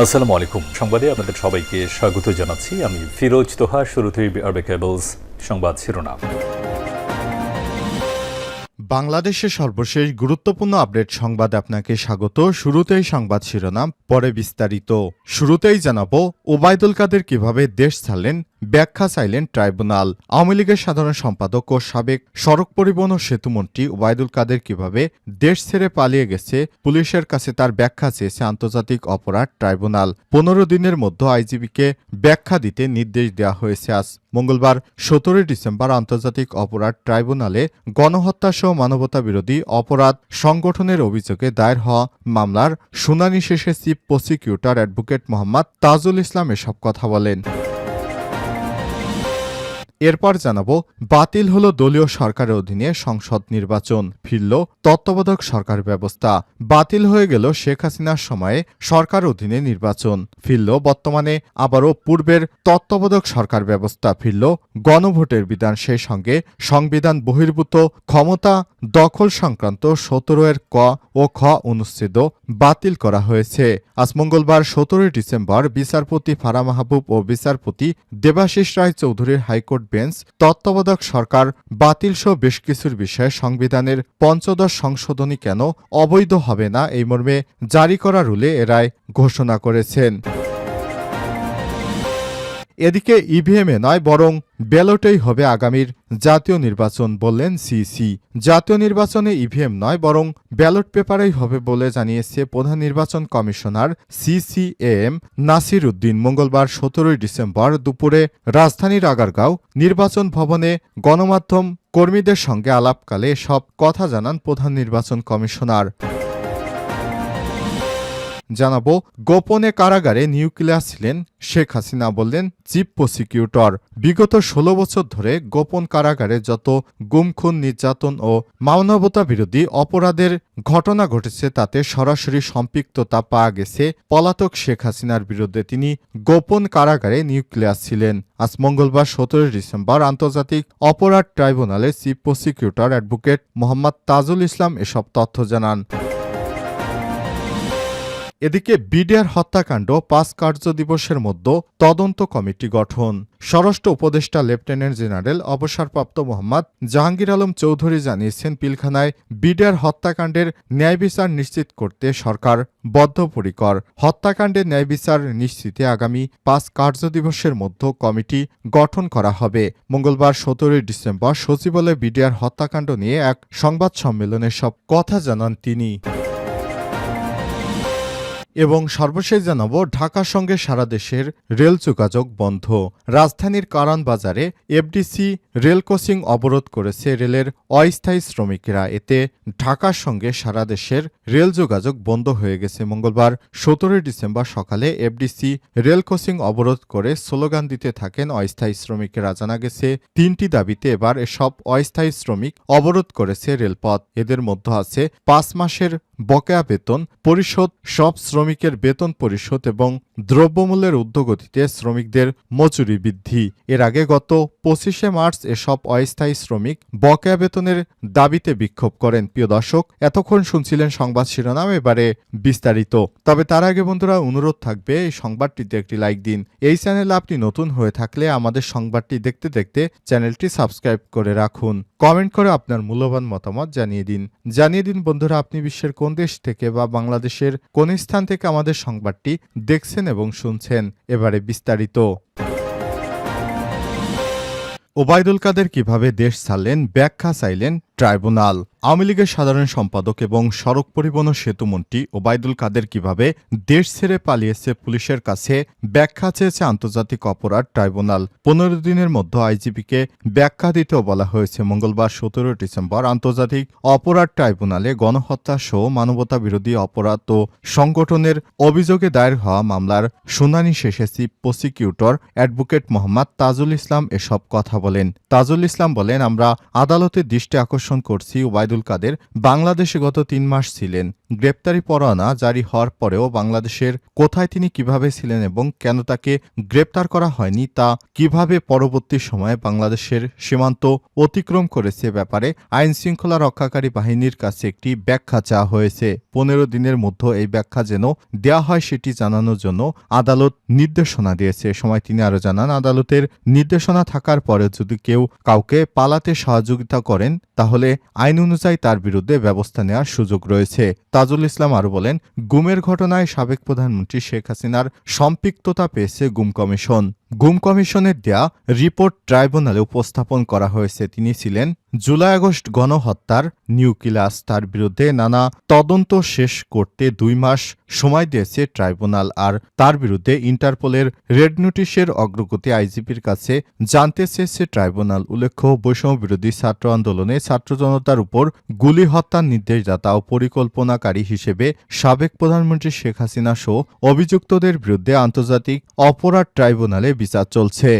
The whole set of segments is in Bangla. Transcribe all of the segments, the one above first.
আসসালামু আলাইকুম। সংবাদে আপনাদের সবাইকে স্বাগত জানাচ্ছি। আমি ফিরোজ তোহা, শুরুতেই আরবে কেবলস সংবাদ শিরোনাম। বাংলাদেশের সর্বশেষ গুরুত্বপূর্ণ আপডেট সংবাদ আপনাকে স্বাগত। শুরুতেই সংবাদ শিরোনাম, পরে বিস্তারিত। শুরুতেই জানাব, ওবায়দুল কাদের কীভাবে দেশ ছাড়লেন ব্যাখ্যা চাইলেন ট্রাইব্যুনাল। আওয়ামী লীগের সাধারণ সম্পাদক ও সাবেক সড়ক পরিবহন ও সেতুমন্ত্রী ওবায়দুল কাদের কীভাবে দেশ ছেড়ে পালিয়ে গেছে, পুলিশের কাছে তার ব্যাখ্যা চেয়েছে আন্তর্জাতিক অপরাধ ট্রাইব্যুনাল। পনেরো দিনের মধ্যে আইজিবিকে ব্যাখ্যা দিতে নির্দেশ দেওয়া হয়েছে আজ। মঙ্গলবার, সতেরোই ডিসেম্বর আন্তর্জাতিক অপরাধ ট্রাইব্যুনালে গণহত্যা সহ মানবতা বিরোধী অপরাধ সংগঠনের অভিযোগে দায়ের হওয়া মামলার শুনানি শেষে chief prosecutor advocate Mohammad Tajul Islam এসব কথা বলেন। এরপর জানাব, বাতিল হলো দলীয় সরকারের অধীনে সংসদ নির্বাচন, ফিরল তত্ত্বাবধায়ক সরকার ব্যবস্থা। বাতিল হয়ে গেল শেখ হাসিনার সময়ে সরকার অধীনে নির্বাচন, ফিরল বর্তমানে আবারও পূর্বের তত্ত্বাবধায়ক সরকার ব্যবস্থা, ফিরল গণভোটের বিধান, সেই সঙ্গে সংবিধান বহির্ভূত ক্ষমতা দখল সংক্রান্ত সতেরো এর ক ও খ অনুচ্ছেদ বাতিল করা হয়েছে। আজ মঙ্গলবার সতেরোই ডিসেম্বর বিচারপতি ফারা মাহবুব ও বিচারপতি দেবাশিস রায় চৌধুরীর হাইকোর্ট বেঞ্চ তত্ত্বাবধায়ক সরকার বাতিলসহ বেশ কিছুর বিষয়ে সংবিধানের পঞ্চদশ সংশোধনী কেন অবৈধ হবে না এই মর্মে জারি করা রুলে এরায় ঘোষণা করেছেন। এদিকে ইভিএমে নয়, বরং ব্যালটেই হবে আগামীর জাতীয় নির্বাচন বললেন সিসি। জাতীয় নির্বাচনে ইভিএম নয়, বরং ব্যালট পেপারেই হবে বলে জানিয়েছে প্রধান নির্বাচন কমিশনার সিসিএম নাসির উদ্দিন। মঙ্গলবার সতেরোই ডিসেম্বর দুপুরে রাজধানীর আগারগাঁও নির্বাচন ভবনে গণমাধ্যম কর্মীদের সঙ্গে আলাপকালে সব কথা জানান প্রধান নির্বাচন কমিশনার। জানাব, গোপনে কারাগারে নিউক্লিয়াস ছিলেন শেখ হাসিনা বললেন, চিফ প্রসিকিউটর। বিগত ষোলো বছর ধরে গোপন কারাগারে যত গুমখুন নির্যাতন ও মানবতা বিরোধী অপরাধের ঘটনা ঘটেছে, তাতে সরাসরি সম্পৃক্ততা পাওয়া গেছে পলাতক শেখ হাসিনার বিরুদ্ধে। তিনি গোপন কারাগারে নিউক্লিয়াস ছিলেন। আজ মঙ্গলবার সতেরোই ডিসেম্বর আন্তর্জাতিক অপরাধ ট্রাইব্যুনালের chief prosecutor advocate Mohammad Tajul Islam এসব তথ্য জানান। এদিকে বিডিআর হত্যাকাণ্ড পাঁচ কার্য দিবসের মধ্যে তদন্ত কমিটি গঠন। স্বরাষ্ট্র উপদেষ্টা লেফটেন্যান্ট জেনারেল অবসরপ্রাপ্ত মোহাম্মদ জাহাঙ্গীর আলম চৌধুরী জানিয়েছেন, পিলখানায় বিডিআর হত্যাকাণ্ডের ন্যায় বিচার নিশ্চিত করতে সরকার বদ্ধপরিকর। হত্যাকাণ্ডের ন্যায় বিচার নিশ্চিতে আগামী পাঁচ কার্য দিবসের মধ্যে কমিটি গঠন করা হবে। মঙ্গলবার সতেরোই ডিসেম্বর সচিবালয়ে বিডিআর হত্যাকাণ্ড নিয়ে এক সংবাদ সম্মেলনে সব কথা জানান তিনি। এবং সর্বশেষ জানাব, ঢাকার সঙ্গে সারা দেশের রেল যোগাযোগ বন্ধ। রাজধানীর কারণ বাজারে এফডিসি রেল কোচিং অবরোধ করেছে রেলের অস্থায়ী শ্রমিকেরা। এতে ঢাকার সঙ্গে সারা দেশের রেল যোগাযোগ বন্ধ হয়ে গেছে। মঙ্গলবার সতেরোই ডিসেম্বর সকালে এফডিসি রেল ক্রসিং অবরোধ করে স্লোগান দিতে থাকেন অস্থায়ী শ্রমিকেরা। জানা গেছে, তিনটি দাবিতে এবার এসব অস্থায়ী শ্রমিক অবরোধ করেছে রেলপথ। এদের মধ্যে আছে পাঁচ মাসের বকেয়া বেতন, পরিশোধ, সব শ্রমিকের বেতন পরিশোধ এবং দ্রব্যমূল্যের ঊর্ধ্বগতিতে শ্রমিকদের মজুরি বৃদ্ধি। এর আগে গত পঁচিশে মার্চ এসব অস্থায়ী শ্রমিক বকেয়া বেতনের দাবিতে বিক্ষোভ করেন। প্রিয় দর্শক, এতক্ষণ শুনছিলেন সংবাদ শিরোনাম, এবারে বিস্তারিত। তবে তার আগে বন্ধুরা, অনুরোধ থাকবে, এই সংবাদটিতে একটি লাইক দিন। এই চ্যানেল আপনি নতুন হয়ে থাকলে আমাদের সংবাদটি দেখতে দেখতে চ্যানেলটি সাবস্ক্রাইব করে রাখুন। কমেন্ট করে আপনার মূল্যবান মতামত জানিয়ে দিন। জানিয়ে দিন বন্ধুরা, আপনি বিশ্বের কোন দেশ থেকে বা বাংলাদেশের কোন স্থান থেকে আমাদের সংবাদটি দেখছেন এবং শুনছেন। এবারে বিস্তারিত। ওবায়দুল কাদের কীভাবে দেশ ছাড়লেন, ব্যাখ্যা চাইলেন ট্রাইব্যুনাল, আওয়ামী লীগের সাধারণ সম্পাদক এবং সড়ক পরিবহন ও সেতুমন্ত্রী ওবায়দুল কাদের কীভাবে দেশ ছেড়ে পালিয়েছে পুলিশের কাছে ব্যাখ্যা চেয়েছে আন্তর্জাতিক অপরাধ ট্রাইব্যুনাল। পনেরো দিনের মধ্যে আইজিপিকে ব্যাখ্যা দিতেও বলা হয়েছে, মঙ্গলবার সতেরো ডিসেম্বর আন্তর্জাতিক অপরাধ ট্রাইব্যুনালে গণহত্যা সহ মানবতা বিরোধী অপরাধ ও সংগঠনের অভিযোগে দায়ের হওয়া মামলার শুনানি শেষে chief prosecutor advocate Mohammad Tajul Islam এসব কথা বলেন। তাজুল ইসলাম বলেন, আমরা আদালতের দৃষ্টি আকর্ষণ পরিদর্শন করছি ওবায়দুল কাদের, বাংলাদেশে গত তিন মাস ছিলেন। গ্রেপ্তারি পরোয়ানা জারি হওয়ার পরেও বাংলাদেশের কোথায় তিনি কীভাবে ছিলেন এবং কেন তাকে গ্রেপ্তার করা হয়নি তা কীভাবে পরবর্তী সময়ে বাংলাদেশের সীমান্ত অতিক্রম করেছে ব্যাপারে আইন শৃঙ্খলা রক্ষাকারী বাহিনীর কাছে একটি ব্যাখ্যা চাওয়া হয়েছে। পনেরো দিনের মধ্যে এই ব্যাখ্যা যেন দেয়া হয় সেটি জানানোর জন্য আদালত নির্দেশনা দিয়েছে। সময় তিনি আরও জানান, আদালতের নির্দেশনা থাকার পরে যদি কেউ কাউকে পালাতে সহযোগিতা করেন, তাহলে আইন অনুযায়ী তার বিরুদ্ধে ব্যবস্থা নেওয়ার সুযোগ রয়েছে। তাজুল ইসলাম আরও বলেন, গুমের ঘটনায় সাবেক প্রধানমন্ত্রী শেখ হাসিনার সম্পৃক্ততা পেয়েছে গুম কমিশন। গুম কমিশনের দেয়া রিপোর্ট ট্রাইব্যুনালে উপস্থাপন করা হয়েছে। তিনি ছিলেন জুলাই আগস্ট গণহত্যার নিউক্লিয়াস। তার বিরুদ্ধে নানা তদন্ত শেষ করতে দুই মাস সময় দিয়েছে ট্রাইব্যুনাল আর তার বিরুদ্ধে ইন্টারপোলের রেড নোটিশের অগ্রগতি আইজিপির কাছে জানতে চেয়েছে ট্রাইব্যুনাল। উল্লেখ্য, বৈষম্য বিরোধী ছাত্র আন্দোলনে ছাত্র জনতার উপর গুলি হত্যার নির্দেশদাতা ও পরিকল্পনাকারী হিসেবে সাবেক প্রধানমন্ত্রী শেখ হাসিনা সহ অভিযুক্তদের বিরুদ্ধে আন্তর্জাতিক অপরাধ ট্রাইব্যুনালে বিচার চলছে।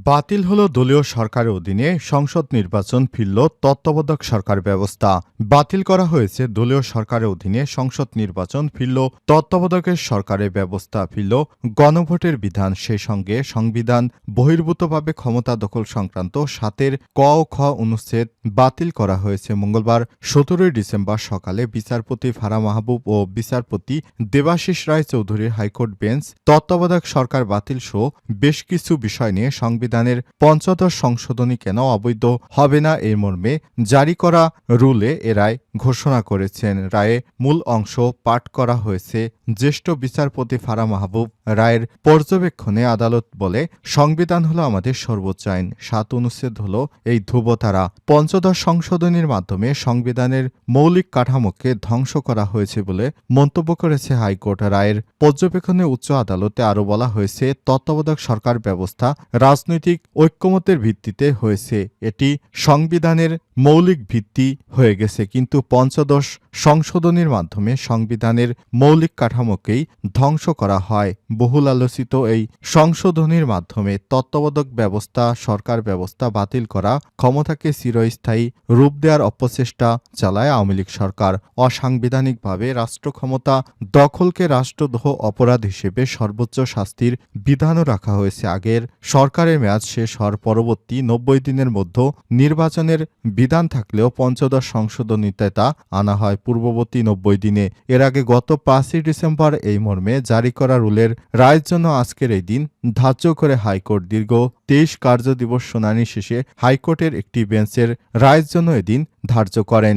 বাতিল হল দলীয় সরকারের অধীনে সংসদ নির্বাচন ফিরল তত্ত্বাবধায়ক সরকার ব্যবস্থা। বাতিল করা হয়েছে দলীয় সরকারের অধীনে সংসদ নির্বাচন ফিরল তত্ত্বাবধায়কের সরকারের ব্যবস্থা ফিরল গণভোটের বিধান সেই সঙ্গে সংবিধান বহির্ভূতভাবে ক্ষমতা দখল সংক্রান্ত সাতের ক খ অনুচ্ছেদ বাতিল করা হয়েছে মঙ্গলবার সতেরোই ডিসেম্বর সকালে বিচারপতি ফারা মাহবুব ও বিচারপতি দেবাশিস রায় চৌধুরীর হাইকোর্ট বেঞ্চ তত্ত্বাবধায়ক সরকার বাতিল সহ বেশ কিছু বিষয় নিয়ে সংবিধানের পঞ্চদশ সংশোধনী কেন অবৈধ হবে না এই মর্মে জারি করা রুলে এ রায় ঘোষণা করেছেন। রায়ে মূল অংশ পাঠ করা হয়েছে, জ্যেষ্ঠ বিচারপতি ফারা মাহবুব। রায়ের পর্যবেক্ষণে আদালত বলে, সংবিধান হলো আমাদের সর্বোচ্চ আইন, সাত অনুচ্ছেদ হল এই ধ্রুবতারা। পঞ্চদশ সংশোধনীর মাধ্যমে সংবিধানের মৌলিক কাঠামোকে ধ্বংস করা হয়েছে বলে মন্তব্য করেছে হাইকোর্ট। রায়ের পর্যবেক্ষণে উচ্চ আদালতে আরও বলা হয়েছে, তত্ত্বাবধায়ক সরকার ব্যবস্থা রাজনৈতিক ঐক্যমতের ভিত্তিতে হয়েছে। এটি সংবিধানের মৌলিক ভিত্তি হয়ে গেছে কিন্তু পঞ্চদশ সংশোধনীর মাধ্যমে সংবিধানের মৌলিক কাঠামোকেই ধ্বংস করা হয়। বহুল আলোচিত এই সংশোধনীর মাধ্যমে তত্ত্বাবধায়ক ব্যবস্থা, সরকার ব্যবস্থা বাতিল করা, ক্ষমতাকে চিরস্থায়ী রূপ দেওয়ার অপচেষ্টা চালায় আওয়ামী লীগ সরকার। অসাংবিধানিকভাবে রাষ্ট্র ক্ষমতা দখলকে রাষ্ট্রদ্রোহ অপরাধ হিসেবে সর্বোচ্চ শাস্তির বিধানও রাখা হয়েছে আগের। সরকারের মেয়াদ শেষ হওয়ার পরবর্তী নব্বই দিনের মধ্যে নির্বাচনের বিধান থাকলেও পঞ্চদশ সংশোধনীতে তা আনা হয়। পূর্ববর্তী নব্বই দিনে। এর আগে গত পাঁচই ডিসেম্বর এই মর্মে জারি করা রুলের রায়ের জন্য আজকের এই দিন ধার্য করে হাইকোর্ট দীর্ঘ তেইশ কার্যদিবস শুনানি শেষে হাইকোর্টের একটি বেঞ্চের রায়ের জন্য এদিন ধার্য করেন।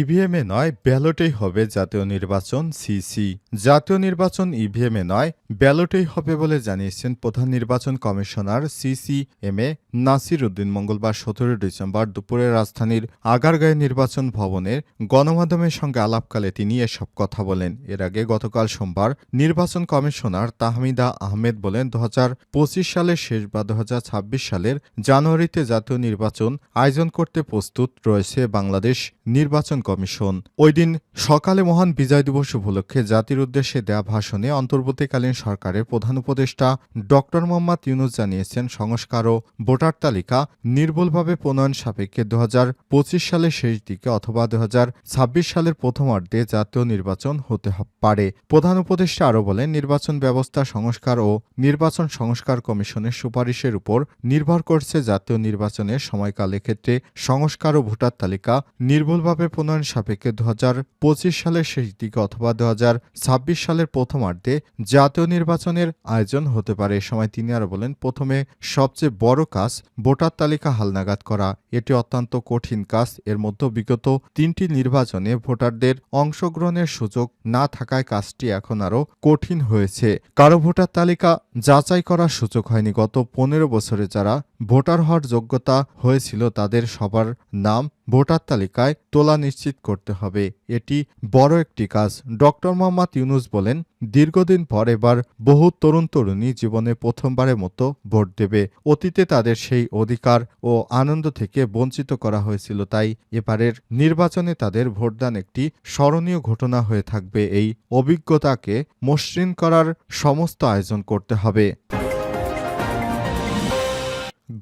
ইভিএমে নয়, ব্যালটেই হবে জাতীয় নির্বাচন সিসি জাতীয় নির্বাচন ইভিএমে নয়, ব্যালটেই হবে বলে জানিয়েছেন প্রধান নির্বাচন commissioner CC M A Nasir Uddin মঙ্গলবার সতেরো ডিসেম্বর দুপুরে রাজধানীর আগারগাঁয় নির্বাচন ভবনের গণমাধ্যমের সঙ্গে আলাপকালে তিনি এসব কথা বলেন। এর আগে গতকাল সোমবার নির্বাচন কমিশনার তাহমিদা আহমেদ বলেন দুহাজার পঁচিশ সালের শেষ বা দু হাজার ছাব্বিশ সালের জানুয়ারিতে জাতীয় নির্বাচন আয়োজন করতে প্রস্তুত রয়েছে বাংলাদেশ নির্বাচন কমিশন। ওই দিন সকালে মহান বিজয় দিবস উপলক্ষে জাতির উদ্দেশ্যে দেয়া ভাষণে অন্তর্বর্তীকালীন সরকারের প্রধান উপদেষ্টা ড মোহাম্মদ ইউনুস জানিয়েছেন, সংস্কার ও ভোটার তালিকা নির্ভুলভাবে প্রণয়ন সাপেক্ষে দু হাজার পঁচিশ সালের শেষ দিকে অথবা দু হাজার ছাব্বিশ সালের প্রথমার্ধে জাতীয় নির্বাচন হতে পারে। প্রধান উপদেষ্টা আরও বলেন, নির্বাচন ব্যবস্থা সংস্কার ও নির্বাচন সংস্কার কমিশনের সুপারিশের উপর নির্ভর করছে জাতীয় নির্বাচনের সময়কালের ক্ষেত্রে সংস্কার ও ভোটার তালিকা নির্ভুলভাবে প্রণয়ন সাপেক্ষে দু হাজার পঁচিশ সালের শেষ দিকে অথবা দু হাজার ছাব্বিশ সালের প্রথমার্ধে জাতীয় নির্বাচনের আয়োজন হতে পারে। এ সময় তিনি আরও বলেন, প্রথমে সবচেয়ে বড় কাজ ভোটার তালিকা হালনাগাদ করা। এটি অত্যন্ত কঠিন কাজ। এর মধ্যে বিগত তিনটি নির্বাচনে ভোটারদের অংশগ্রহণের সুযোগ না থাকায় কাজটি এখন আরও কঠিন হয়েছে। কারও ভোটার তালিকা যাচাই করার সুযোগ হয়নি। গত পনেরো বছরে যারা ভোটার হওয়ার যোগ্যতা হয়েছিল, তাদের সবার নাম ভোটার তালিকায় তোলা নিশ্চিত করতে হবে। এটি বড় একটি কাজ। ডক্টর মোহাম্মদ ইউনুস বলেন, দীর্ঘদিন পর এবার বহু তরুণ তরুণী জীবনে প্রথমবারের মতো ভোট দেবে। অতীতে তাদের সেই অধিকার ও আনন্দ থেকে বঞ্চিত করা হয়েছিল, তাই এবারের নির্বাচনে তাদের ভোটদান একটি স্মরণীয় ঘটনা হয়ে থাকবে। এই অভিজ্ঞতাকে মসৃণ করার সমস্ত আয়োজন করতে হবে।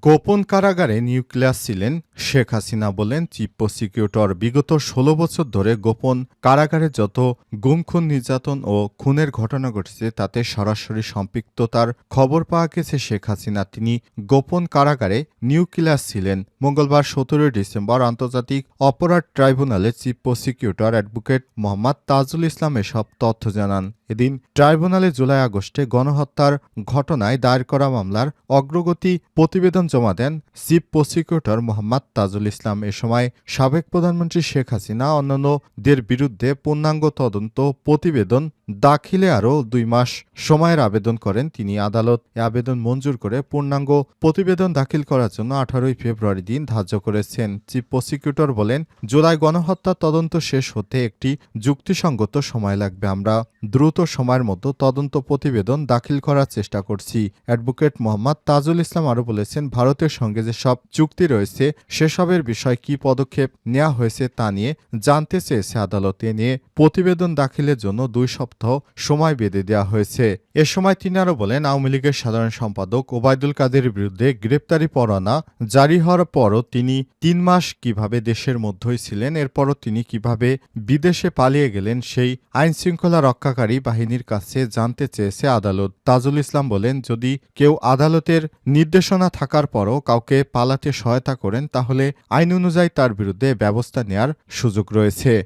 গোপন কারাগারে নিউক্লিয়াস ছিলেন শেখ হাসিনা বলেন, চিফ প্রসিকিউটর বিগত ষোলো বছর ধরে গোপন কারাগারে যত গুমখুন নির্যাতন ও খুনের ঘটনা ঘটেছে, তাতে সরাসরি সম্পৃক্ততার খবর পাওয়া গেছে শেখ হাসিনা। তিনি গোপন কারাগারে নিউক্লিয়াস ছিলেন। মঙ্গলবার সতেরোই ডিসেম্বর আন্তর্জাতিক অপরাধ ট্রাইব্যুনালে chief prosecutor advocate Mohammad Tajul Islam এসব তথ্য জানান। এদিন ট্রাইব্যুনালে জুলাই আগস্টে গণহত্যার ঘটনায় দায়ের করা মামলার অগ্রগতি প্রতিবেদন জমা দেন চিফ প্রসিকিউটর মোহাম্মদ তাজুল ইসলাম এ সময় সাবেক প্রধানমন্ত্রী শেখ হাসিনা অন্যান্যদের বিরুদ্ধে পূর্ণাঙ্গ তদন্ত প্রতিবেদন দাখিলে আরও দুই মাস সময়ের আবেদন করেন তিনি। আদালত এ আবেদন মঞ্জুর করে পূর্ণাঙ্গ প্রতিবেদন দাখিল করার জন্য আঠারোই ফেব্রুয়ারি দিন ধার্য করেছেন। চিফ প্রসিকিউটর বলেন, জুলাই গণহত্যা তদন্ত শেষ হতে একটি যুক্তিসঙ্গত সময় লাগবে। আমরা দ্রুত সময়ের মতো তদন্ত প্রতিবেদন দাখিল করার চেষ্টা করছি। অ্যাডভোকেট মোহাম্মদ তাজুল ইসলাম আরও বলেছেন, ভারতের সঙ্গে যে সব চুক্তি রয়েছে, সেসবের বিষয় কি পদক্ষেপ নেওয়া হয়েছে তা নিয়ে জানতে চেয়েছে আদালতে। নিয়ে প্রতিবেদন দাখিলের জন্য দুই সপ্তাহ সময় বেঁধে দেওয়া হয়েছে। এ সময় তিনি আরও বলেন, আওয়ামী লীগের সাধারণ সম্পাদক ওবায়দুল কাদের বিরুদ্ধে গ্রেপ্তারি পরোয়ানা জারি হওয়ার পরও তিনি তিন মাস কীভাবে দেশের মধ্যেই ছিলেন, এরপরও তিনি কীভাবে বিদেশে পালিয়ে গেলেন, সেই আইন শৃঙ্খলা রক্ষাকারী বাহিনীর কাছে জানতে চেয়েছে আদালত। তাজুল ইসলাম বলেন, যদি কেউ আদালতের নির্দেশনা থাকার পরও কাউকে পালাতে সহায়তা করেন, তাহলে আইন অনুযায়ী তার বিরুদ্ধে ব্যবস্থা নেয়ার সুযোগ রয়েছে।